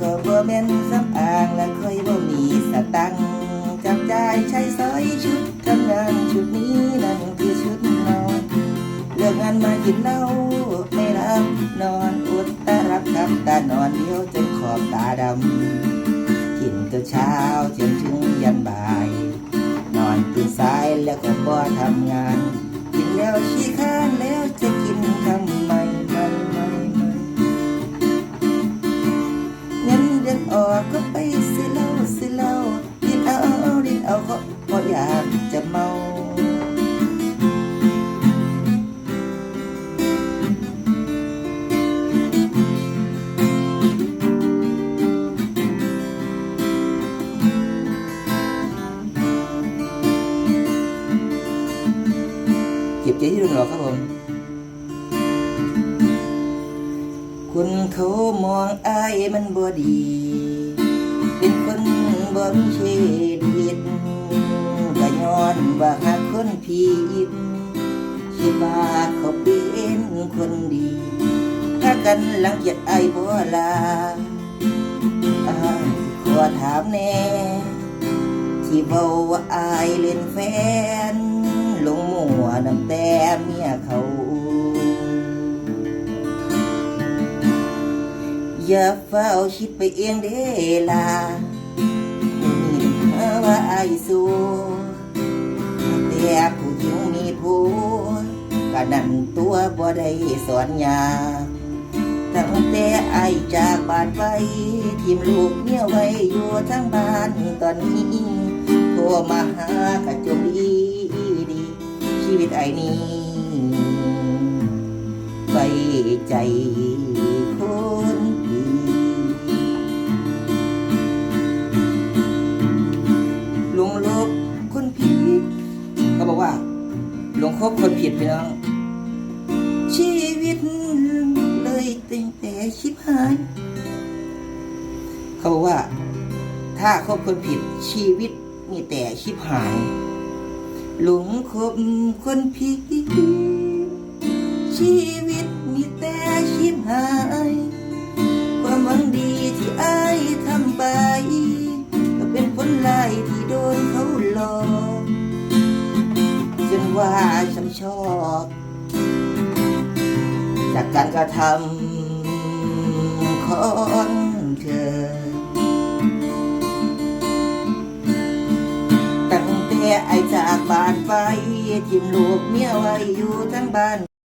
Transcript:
ก็บ่แม่นสำอางและเคยบ่มีสตังจับจ่ายใช้สอยชุดทำงานชุดนี้นั่นคือชุดนอนเลิกงานมากินเหล้าไม่รับนอนอุดตารับครับตานอนเดียวจนขอบตาดำกินแต่เช้าจนถึงยันบ่าย นอนตื่นสายแล้วก็บ่ทำงาน กินแล้วขี้ข้านแล้วจะกินทำไมไม อนออกก็ไปซื้อเหล้าซื้อเหล้าดินเอาดินเอาก็เพราะอยากจะเมาเก็บใจที่รุ่นหรอครับผม คุณเขามองอายมันบ่ดี เป็นคนบ่มีเครดิตก็ย้อนว่าหากคนผิดคิดว่าเขาเป็นคนดี ถ้ากันหลังเกียจอายบ่ลาอายขอถามแน่ที่เบาว่าอายเล่นแฟน ลงมัวน้ำแต่เมียเขา อย่าเฝ้าคิดไปเองเดล่ะนี่หาว่าอายสู้แต่ผู้หญิงมีผู้ก็นั่นตัวบ่ได้สอนยากตั้งแต่ไอจากบานไปทีมลูกเมียไว้อยู่ทั้งบ้านตอนนี้โทรมาหากระจงดีดีชีวิตไอ้นี้ไว้ใจคน บคนผิดพี่น้อง ชีวิตเลยต็งแต่ชิบหาย เขาบอกว่า ถ้าคบคนผิดชีวิตมีแต่ชิบหาย หลงคบคนผิดชี ว่าฉันชอบ จากการกระทำของเธอ ตั้งแต่ไอจากบ้านไป ทิมลูกเมียไว้อยู่ทั้งบ้าน